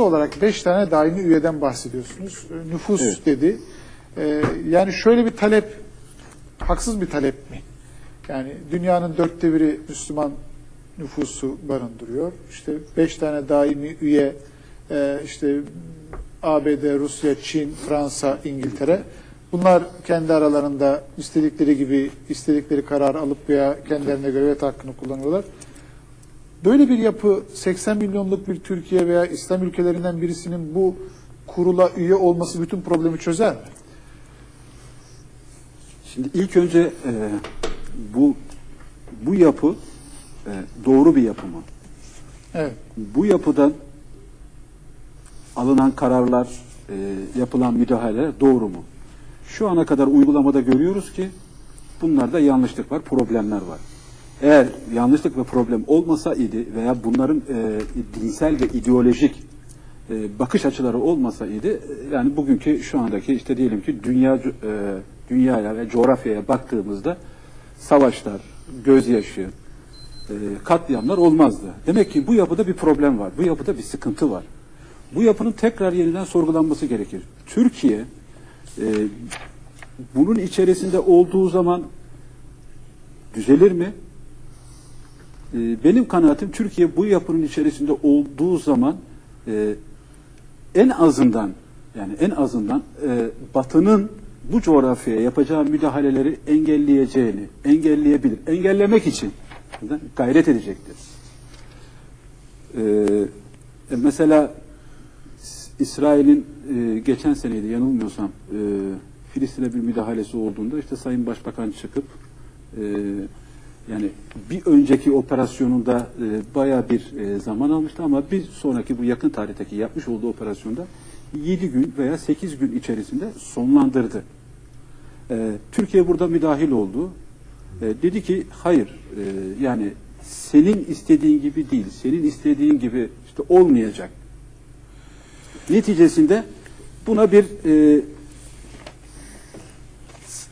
olarak 5 tane daimi üyeden bahsediyorsunuz. E, Nüfus dedi. E, yani şöyle bir talep, haksız bir talep mi? Yani dünyanın dörtte biri Müslüman nüfusu barındırıyor. İşte 5 tane daimi üye, e, işte ABD, Rusya, Çin, Fransa, İngiltere. Bunlar kendi aralarında istedikleri gibi istedikleri karar alıp veya kendilerine göre veto hakkını kullanıyorlar. Böyle bir yapı 80 milyonluk bir Türkiye veya İslam ülkelerinden birisinin bu kurula üye olması bütün problemi çözer mi? Şimdi ilk önce e, bu bu yapı e, doğru bir yapı mı? Evet. Bu yapıdan alınan kararlar, e, yapılan müdahaleler doğru mu? Şu ana kadar uygulamada görüyoruz ki bunlarda yanlışlık var, problemler var. Eğer yanlışlık ve problem olmasa idi veya bunların e, dinsel ve ideolojik e, bakış açıları olmasa idi e, yani bugünkü şu andaki işte diyelim ki dünya e, dünyaya ve coğrafyaya baktığımızda savaşlar, gözyaşı, e, katliamlar olmazdı. Demek ki bu yapıda bir problem var. Bu yapıda bir sıkıntı var. Bu yapının tekrar yeniden sorgulanması gerekir. Türkiye e, bunun içerisinde olduğu zaman düzelir mi? E, benim kanaatim Türkiye bu yapının içerisinde olduğu zaman e, en azından yani en azından e, Batı'nın bu coğrafyaya yapacağı müdahaleleri engelleyeceğini, engelleyebilir. Engellemek için gayret edecektir. Ee, e, mesela İsrail'in e, geçen seneydi yanılmıyorsam e, Filistin'e bir müdahalesi olduğunda işte Sayın Başbakan çıkıp e, yani bir önceki operasyonunda e, bayağı bir e, zaman almıştı ama bir sonraki bu yakın tarihteki yapmış olduğu operasyonda 7 gün veya 8 gün içerisinde sonlandırdı. E, Türkiye burada müdahil oldu. E, dedi ki hayır e, yani senin istediğin gibi değil, senin istediğin gibi işte olmayacak. Neticesinde buna bir e,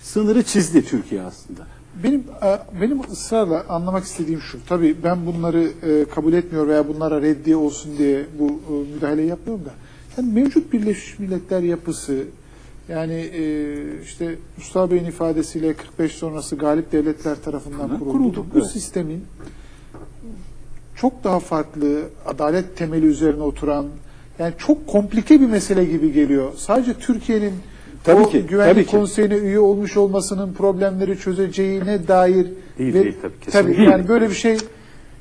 sınırı çizdi Türkiye aslında. Benim e, benim ısrarla anlamak istediğim şu. Tabii ben bunları e, kabul etmiyor veya bunlara reddiye olsun diye bu e, müdahaleyi yapmıyorum da. Yani mevcut Birleşmiş Milletler yapısı yani işte Mustafa Bey'in ifadesiyle 45 sonrası galip devletler tarafından Hı, kuruldu. kuruldu, Bu evet. sistemin çok daha farklı, adalet temeli üzerine oturan, yani çok komplike bir mesele gibi geliyor. Sadece Türkiye'nin Tabii o ki, güvenlik tabii ki. konseyine üye olmuş olmasının problemleri çözeceğine dair Değil, değil, tabii, kesinlikle tabii değil. yani böyle bir şey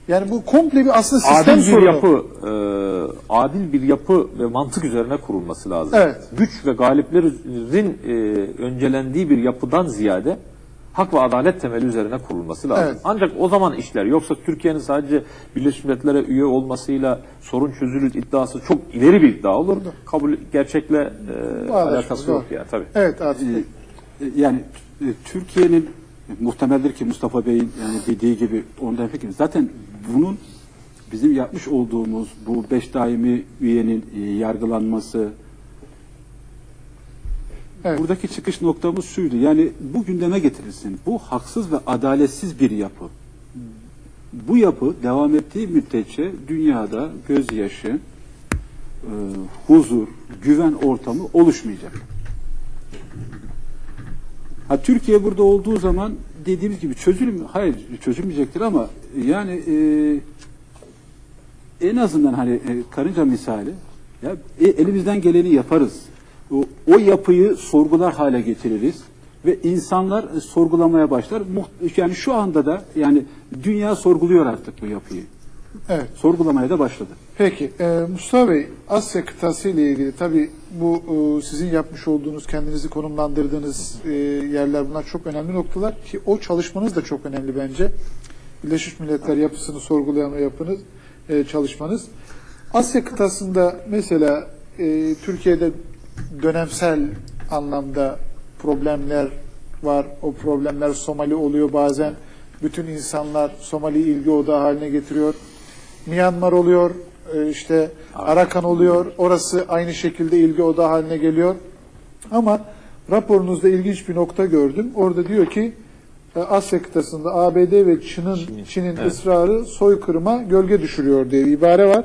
yani bu komple bir aslında sistem adil bir sorunu. yapı, e, adil bir yapı ve mantık üzerine kurulması lazım. Evet. Güç ve galiplerin e, öncelendiği bir yapıdan ziyade hak ve adalet temeli üzerine kurulması lazım. Evet. Ancak o zaman işler. Yoksa Türkiye'nin sadece Birleşmiş Milletler'e üye olmasıyla sorun çözülür iddiası çok ileri bir iddia olur. Kabul gerçekle e, alakası doğru. yok yani tabii. Evet Atif Bey. E, yani e, Türkiye'nin muhtemeldir ki Mustafa Bey'in yani dediği gibi ondan fikrim. Zaten bunun bizim yapmış olduğumuz bu beş daimi üyenin e, yargılanması Evet. buradaki çıkış noktamız şuydu. Yani bu gündeme getirilsin. Bu haksız ve adaletsiz bir yapı. Bu yapı devam ettiği müddetçe dünyada gözyaşı, e, huzur, güven ortamı oluşmayacak. Ha Türkiye burada olduğu zaman dediğimiz gibi çözülüm hayır çözülmeyecektir ama yani e, en azından hani e, karınca misali ya e, elimizden geleni yaparız. O, yapıyı sorgular hale getiririz ve insanlar e, sorgulamaya başlar. Yani şu anda da yani dünya sorguluyor artık bu yapıyı. Evet. Sorgulamaya da başladı. Peki e, Mustafa Bey Asya kıtası ile ilgili tabii bu e, sizin yapmış olduğunuz kendinizi konumlandırdığınız e, yerler bunlar çok önemli noktalar ki o çalışmanız da çok önemli bence. Birleşmiş Milletler yapısını sorgulayan o yapınız e, çalışmanız. Asya kıtasında mesela e, Türkiye'de dönemsel anlamda problemler var. O problemler Somali oluyor bazen. Bütün insanlar Somali ilgi odağı haline getiriyor. Myanmar oluyor, e, işte Arakan oluyor. Orası aynı şekilde ilgi odağı haline geliyor. Ama raporunuzda ilginç bir nokta gördüm. Orada diyor ki e, Asya kıtasında ABD ve Çin'in Çin'in ısrarı soykırıma gölge düşürüyor diye bir ibare var.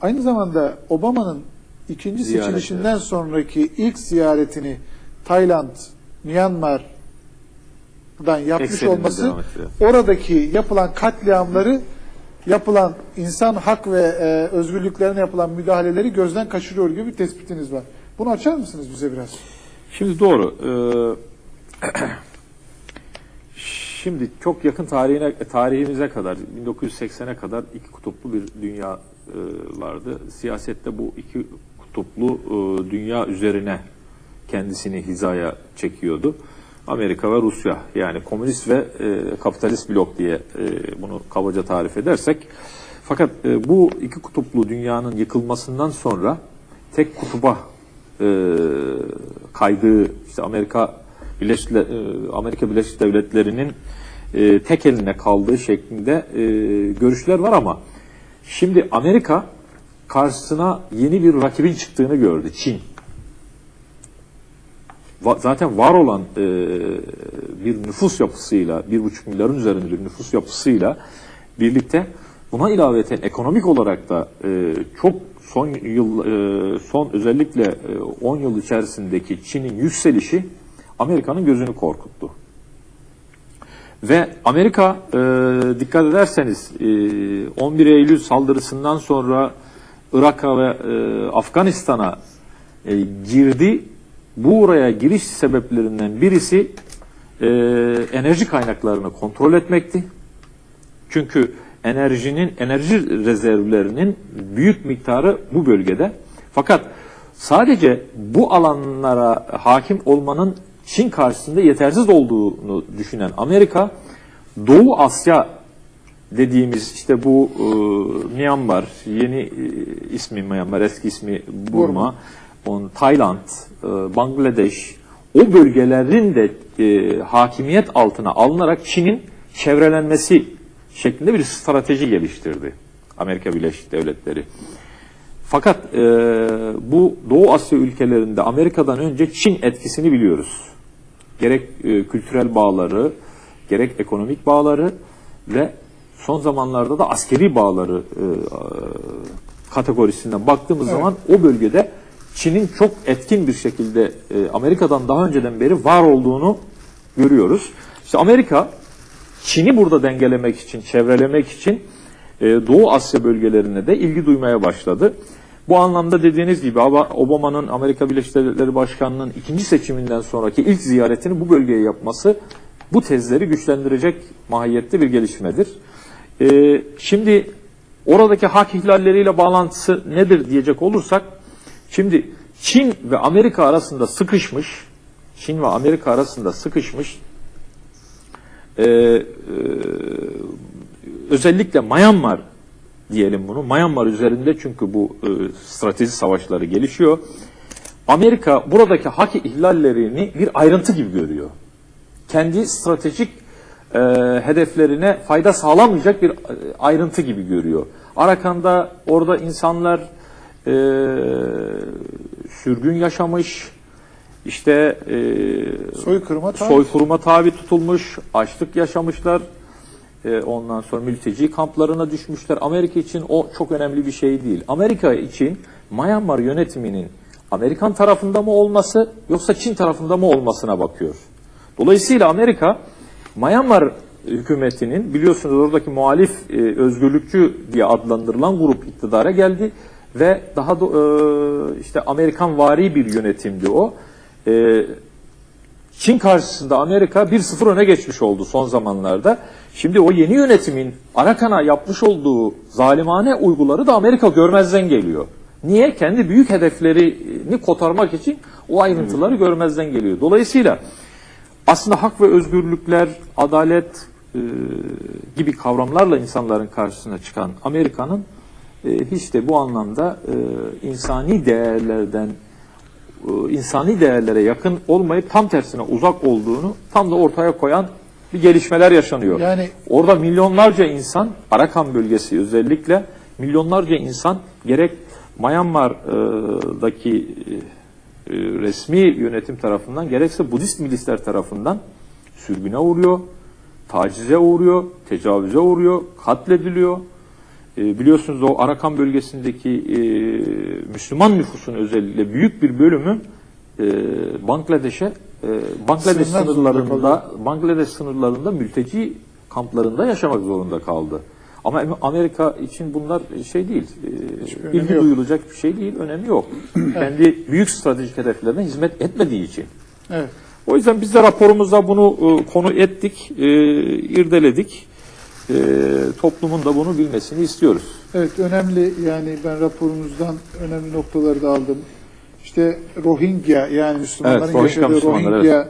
aynı zamanda Obama'nın ikinci Ziyareti. seçilişinden sonraki ilk ziyaretini Tayland, Myanmar'dan yapmış Ekseninde olması oradaki yapılan katliamları yapılan insan hak ve e, özgürlüklerine yapılan müdahaleleri gözden kaçırıyor gibi bir tespitiniz var. Bunu açar mısınız bize biraz? Şimdi doğru. Ee, şimdi çok yakın tarihine tarihimize kadar 1980'e kadar iki kutuplu bir dünya e, vardı. Siyasette bu iki kutuplu e, dünya üzerine kendisini hizaya çekiyordu. Amerika ve Rusya yani komünist ve e, kapitalist blok diye e, bunu kabaca tarif edersek. Fakat bu iki kutuplu dünyanın yıkılmasından sonra tek kutuba kaydığı işte Amerika Birleşik Amerika Birleşik Devletleri'nin tek eline kaldığı şeklinde görüşler var ama şimdi Amerika karşısına yeni bir rakibin çıktığını gördü Çin. Va- zaten var olan e, bir nüfus yapısıyla, bir buçuk milyarın üzerinde bir nüfus yapısıyla birlikte buna ilaveten ekonomik olarak da e, çok son yıl, e, son özellikle e, 10 yıl içerisindeki Çin'in yükselişi Amerika'nın gözünü korkuttu. Ve Amerika e, dikkat ederseniz e, 11 Eylül saldırısından sonra Irak'a ve e, Afganistan'a e, girdi. Bu oraya giriş sebeplerinden birisi e, enerji kaynaklarını kontrol etmekti. Çünkü enerjinin enerji rezervlerinin büyük miktarı bu bölgede. Fakat sadece bu alanlara hakim olmanın Çin karşısında yetersiz olduğunu düşünen Amerika Doğu Asya dediğimiz işte bu e, Myanmar, yeni e, ismi Myanmar, eski ismi Burma, on Tayland, e, Bangladeş, o bölgelerin de e, hakimiyet altına alınarak Çin'in çevrelenmesi şeklinde bir strateji geliştirdi Amerika Birleşik Devletleri. Fakat e, bu Doğu Asya ülkelerinde Amerika'dan önce Çin etkisini biliyoruz. Gerek e, kültürel bağları, gerek ekonomik bağları ve son zamanlarda da askeri bağları e, e, kategorisinden baktığımız zaman o bölgede Çin'in çok etkin bir şekilde e, Amerika'dan daha önceden beri var olduğunu görüyoruz. İşte Amerika Çin'i burada dengelemek için, çevrelemek için e, Doğu Asya bölgelerine de ilgi duymaya başladı. Bu anlamda dediğiniz gibi Ob- Obama'nın Amerika Birleşik Devletleri Başkanı'nın ikinci seçiminden sonraki ilk ziyaretini bu bölgeye yapması bu tezleri güçlendirecek mahiyette bir gelişmedir. E, şimdi oradaki hak ihlalleriyle bağlantısı nedir diyecek olursak, şimdi Çin ve Amerika arasında sıkışmış, Çin ve Amerika arasında sıkışmış e, e, özellikle Myanmar diyelim bunu. Myanmar üzerinde çünkü bu e, strateji savaşları gelişiyor. Amerika buradaki hak ihlallerini bir ayrıntı gibi görüyor. Kendi stratejik e, hedeflerine fayda sağlamayacak bir e, ayrıntı gibi görüyor. Arakan'da orada insanlar e, sürgün yaşamış, işte e, Soykırıma tabi. soykırıma tabi tutulmuş, açlık yaşamışlar. Ee, ondan sonra mülteci kamplarına düşmüşler. Amerika için o çok önemli bir şey değil. Amerika için Myanmar yönetiminin Amerikan tarafında mı olması yoksa Çin tarafında mı olmasına bakıyor. Dolayısıyla Amerika Myanmar hükümetinin biliyorsunuz oradaki muhalif e, özgürlükçü diye adlandırılan grup iktidara geldi ve daha da e, işte Amerikan vari bir yönetimdi o. E, Çin karşısında Amerika 1-0 öne geçmiş oldu son zamanlarda. Şimdi o yeni yönetimin Arakan'a yapmış olduğu zalimane uyguları da Amerika görmezden geliyor. Niye? Kendi büyük hedeflerini kotarmak için o ayrıntıları görmezden geliyor. Dolayısıyla aslında hak ve özgürlükler, adalet e, gibi kavramlarla insanların karşısına çıkan Amerika'nın e, hiç de bu anlamda e, insani değerlerden e, insani değerlere yakın olmayıp tam tersine uzak olduğunu tam da ortaya koyan bir gelişmeler yaşanıyor. Yani- Orada milyonlarca insan, Arakan bölgesi özellikle milyonlarca insan gerek Myanmar'daki e, resmi yönetim tarafından gerekse Budist milisler tarafından sürgüne uğruyor, tacize uğruyor, tecavüze uğruyor, katlediliyor. e, biliyorsunuz o Arakan bölgesindeki e, Müslüman nüfusun özellikle büyük bir bölümü e, Bangladeş'e e, Bangladeş sınırlarında Bangladeş sınırlarında mülteci kamplarında yaşamak zorunda kaldı. Ama Amerika için bunlar şey değil, e, Hiçbir ilgi yok. duyulacak bir şey değil, önemi yok. Kendi büyük stratejik hedeflerine hizmet etmediği için. Evet. O yüzden biz de raporumuzda bunu e, konu ettik, e, irdeledik. E, toplumun da bunu bilmesini istiyoruz. Evet önemli yani ben raporunuzdan önemli noktaları da aldım. İşte Rohingya yani Müslümanların Evet, Rohingya yaşadığı Müslümanlar, Rohingya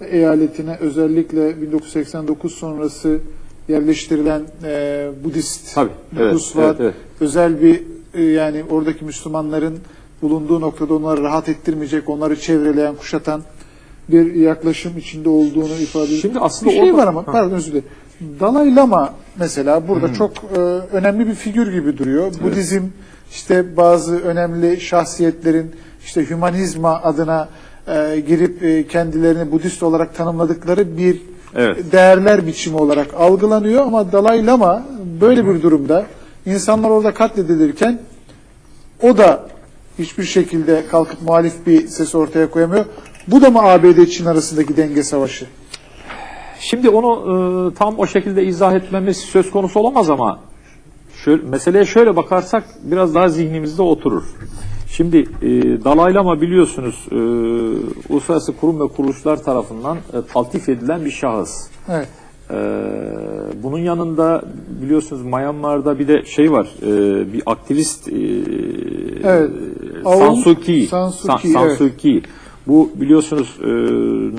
eyaletine özellikle 1989 sonrası yerleştirilen e, Budist Tabii, evet, nüfus var. evet, evet. Özel bir e, yani oradaki Müslümanların bulunduğu noktada onları rahat ettirmeyecek, onları çevreleyen, kuşatan bir yaklaşım içinde olduğunu ifade ediyor. Şimdi aslında bir şey orada- var ama Ha. pardon özür dilerim. Dalai Lama mesela burada çok e, önemli bir figür gibi duruyor. Budizm işte bazı önemli şahsiyetlerin işte hümanizma adına e, girip e, kendilerini Budist olarak tanımladıkları bir Evet. değerler biçimi olarak algılanıyor ama Dalai Lama böyle bir durumda insanlar orada katledilirken o da hiçbir şekilde kalkıp muhalif bir ses ortaya koyamıyor. Bu da mı ABD Çin arasındaki denge savaşı? Şimdi onu e, tam o şekilde izah etmemiz söz konusu olamaz ama şöyle, meseleye şöyle bakarsak biraz daha zihnimizde oturur. Şimdi e, Dalai Lama biliyorsunuz e, uluslararası kurum ve kuruluşlar tarafından e, taltif edilen bir şahıs. Evet. Ee, bunun yanında biliyorsunuz Myanmar'da bir de şey var, e, bir aktivist e, Evet. San Aung Suu Kyi. San Suu San- Kyi, San evet. Suu Kyi. Bu biliyorsunuz e,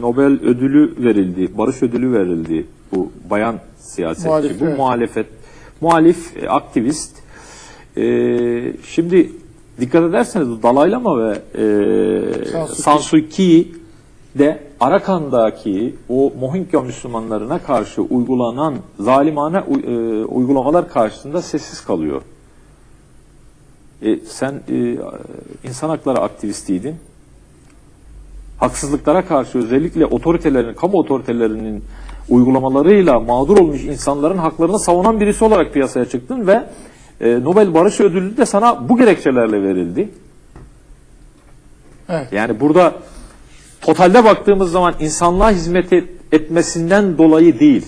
Nobel ödülü verildi, barış ödülü verildi bu bayan siyasetçi, Muhalif, bu evet. muhalefet, muhalif e, aktivist. E, şimdi dikkat ederseniz bu Dalai Lama ve e, San Suu Kyi. San Suu Kyi de Arakan'daki o Mohinkya Müslümanlarına karşı uygulanan zalimane e, uygulamalar karşısında sessiz kalıyor. E, sen e, insan hakları aktivistiydin. Haksızlıklara karşı özellikle otoritelerin, kamu otoritelerinin uygulamalarıyla mağdur olmuş insanların haklarını savunan birisi olarak piyasaya çıktın ve e, Nobel Barış Ödülü de sana bu gerekçelerle verildi. Evet. Yani burada totalde baktığımız zaman insanlığa hizmet et- etmesinden dolayı değil,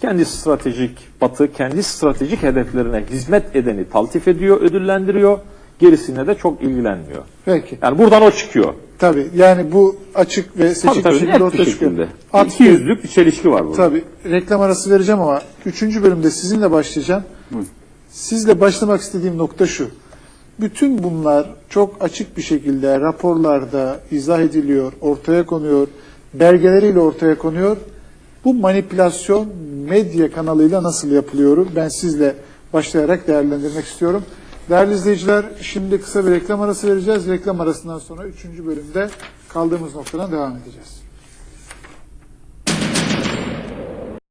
kendi stratejik batı, kendi stratejik hedeflerine hizmet edeni taltif ediyor, ödüllendiriyor, gerisine de çok ilgilenmiyor. Peki. Yani buradan o çıkıyor. Tabii. Yani bu açık ve seçik Tabii bir tabii bir ortaya çıkıyor. At İki yüzlük bir çelişki var burada. Tabii. Reklam arası vereceğim ama üçüncü bölümde sizinle başlayacağım. Sizle başlamak istediğim nokta şu. Bütün bunlar çok açık bir şekilde raporlarda izah ediliyor, ortaya konuyor, belgeleriyle ortaya konuyor. Bu manipülasyon medya kanalıyla nasıl yapılıyor? Ben sizle başlayarak değerlendirmek istiyorum. Değerli izleyiciler, şimdi kısa bir reklam arası vereceğiz. Reklam arasından sonra üçüncü bölümde kaldığımız noktadan devam edeceğiz.